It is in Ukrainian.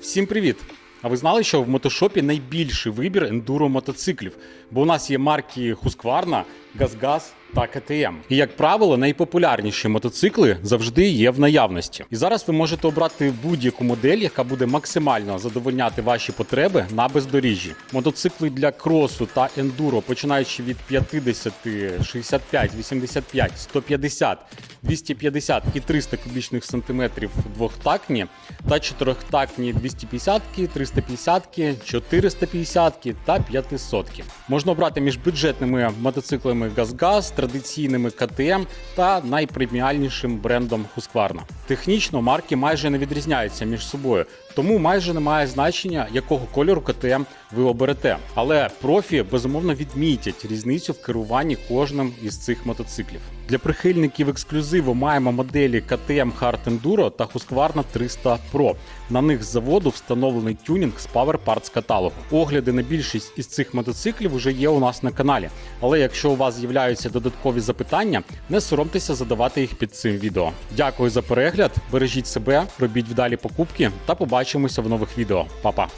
Всім привіт! А ви знали, що в мотошопі найбільший вибір ендуро мотоциклів? Бо у нас є марки Husqvarna, GazGaz та KTM. І як правило, найпопулярніші мотоцикли завжди є в наявності. І зараз ви можете обрати будь-яку модель, яка буде максимально задовольняти ваші потреби на бездоріжжі. Мотоцикли для кросу та ендуро, починаючи від 50, 65, 85, 150, 250 і 300 кубічних сантиметрів двохтактні та чотирьохтактні 250, 350, 450 та 500. Можна обрати між бюджетними мотоциклами GazGaz, традиційними КТМ та найпреміальнішим брендом Husqvarna. Технічно марки майже не відрізняються між собою, тому майже немає значення, якого кольору КТМ ви оберете. Але профі безумовно відмітять різницю в керуванні кожним із цих мотоциклів. Для прихильників ексклюзиву маємо моделі KTM Hard Enduro та Husqvarna 300 Pro. На них з заводу встановлений тюнінг з Power Parts каталогу. Огляди на більшість із цих мотоциклів вже є у нас на каналі. Але якщо у вас з'являються додаткові запитання, не соромтеся задавати їх під цим відео. Дякую за перегляд, бережіть себе, робіть вдалі покупки та побачимося в нових відео. Па-па!